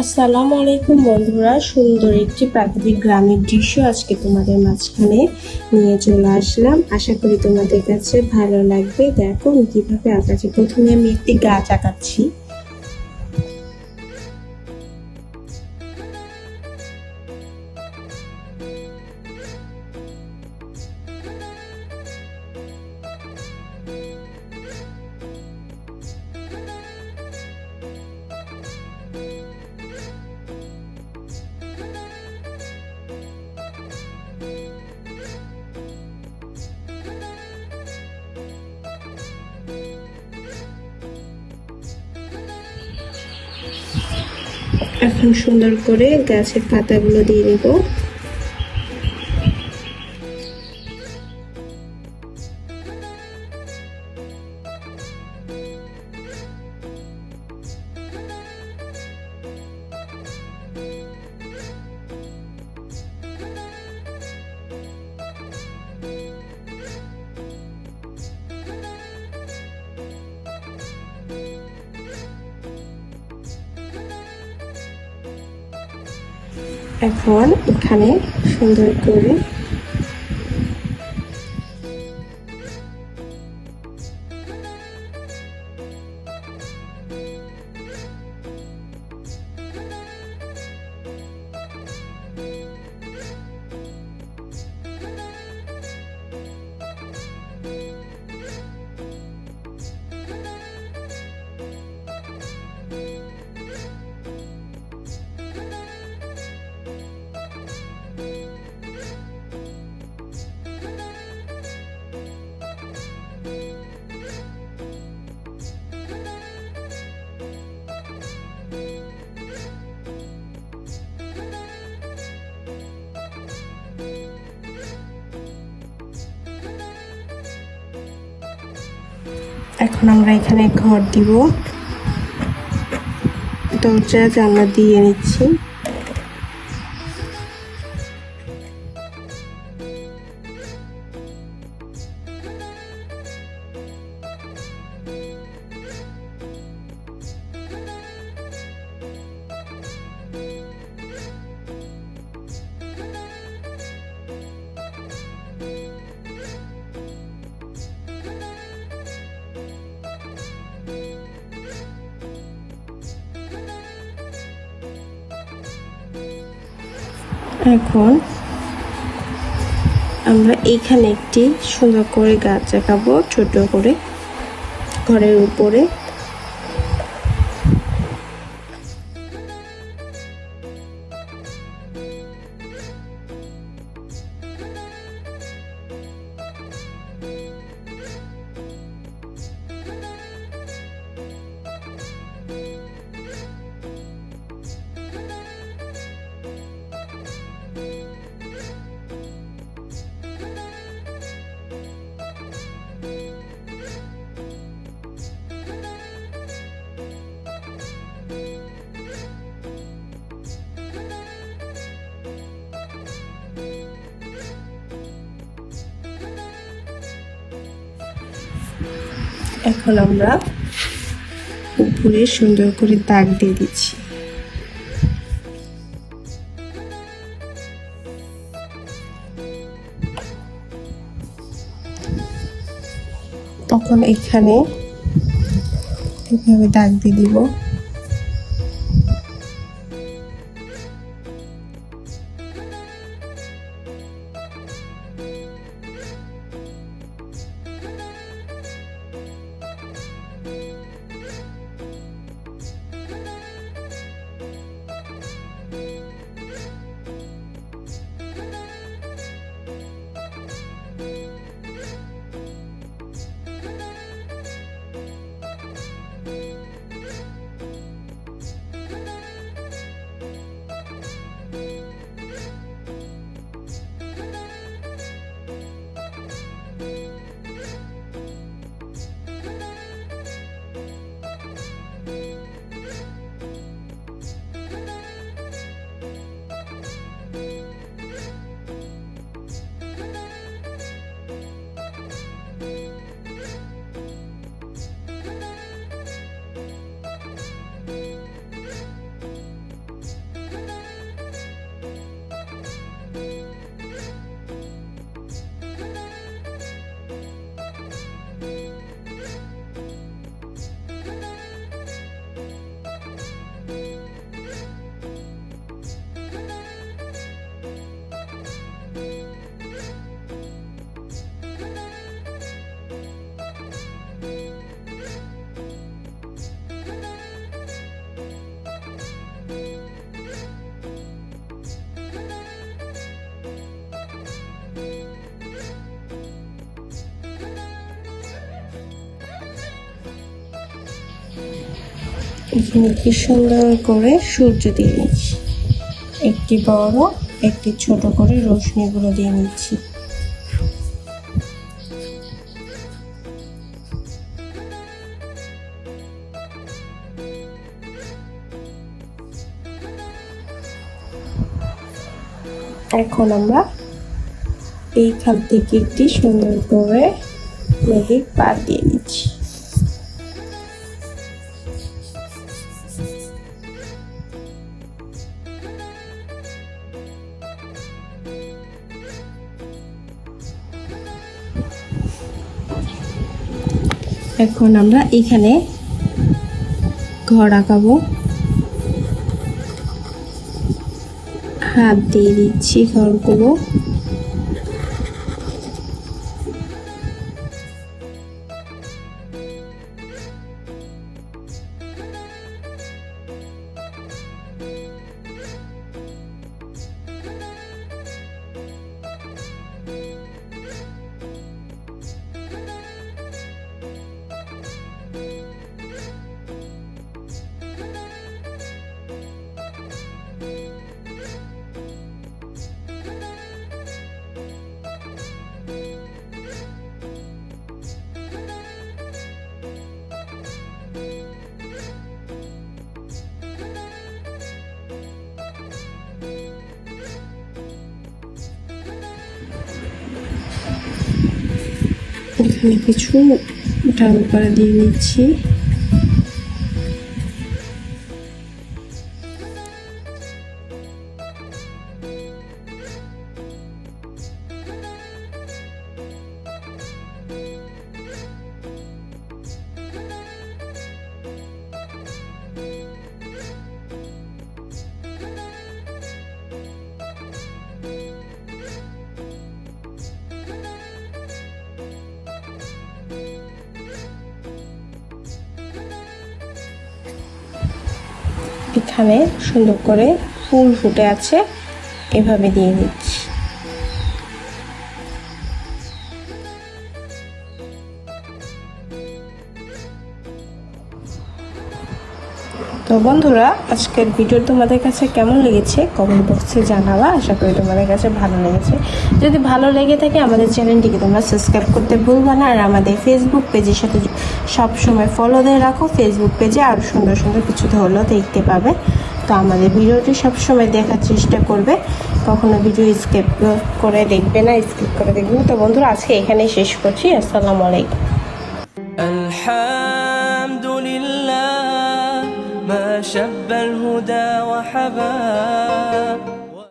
আসসালামু আলাইকুম বন্ধুরা, সুন্দর একটি প্রাকৃতিক গ্রামের দৃশ্য আজকে তোমাদের মাঝখানে নিয়ে চলে আসলাম। আশা করি তোমাদের কাছে ভালো লাগবে। দেখো কীভাবে আঁকাচ্ছি প্রথমে আমি একটি গাছ আঁকাচ্ছি। এখন সুন্দর করে গাছের পাতাগুলো দিয়ে নিব এখন এখানে সুন্দর করে এখন আমরা এখানে ঘর দিব। দরজা জানলা দিয়ে নিচ্ছি এখন আমরা এইখানে একটি সুন্দর করে গাছ দেখাবো ছোট করে ঘরের উপরে। এখন আমরা উপরে সুন্দর করে দাগ দিয়ে দিচ্ছি। তখন এখানে এভাবে দাগ দিয়ে দিব। এখানে কি সুন্দর করে সূর্য দিয়ে নিচ্ছি। একটি বড়, একটি ছোট করে রশ্মিগুলো দিয়ে নিচ্ছি। এখন আমরা এইখান থেকে একটি সুন্দর করে মেঘের পা দিয়ে নিচ্ছি। এখন আমরা এখানে ঘর আঁকাবো। হাত দিয়ে দিচ্ছি ঘরগুলো। এখানে কিছু ডাল পাড়া দিয়ে নিচ্ছি। এখানে সুন্দর করে ফুল ফুটে আছে। এভাবে দিয়ে নিচ্ছি তো বন্ধুরা, আজকের ভিডিও তোমাদের কাছে কেমন লেগেছে কমেন্ট বক্সে জানাবা। আশা করি তোমাদের কাছে ভালো লেগেছে। যদি ভালো লেগে থাকে আমাদের চ্যানেলটিকে তোমরা সাবস্ক্রাইব করতে ভুলবা না। আর আমাদের ফেসবুক পেজের সাথে সবসময় ফলো দিয়ে রাখো। ফেসবুক পেজে আরও সুন্দর সুন্দর কিছু ধরলো দেখতে পাবে। তো আমাদের ভিডিওটি সবসময় দেখার চেষ্টা করবে। কখনো ভিডিও স্কিপ করে দেখবে না স্কিপ করে দেখবে তো বন্ধুরা, আজকে এখানেই শেষ করছি। আসসালামু আলাইকুম। شب الهدى وحباب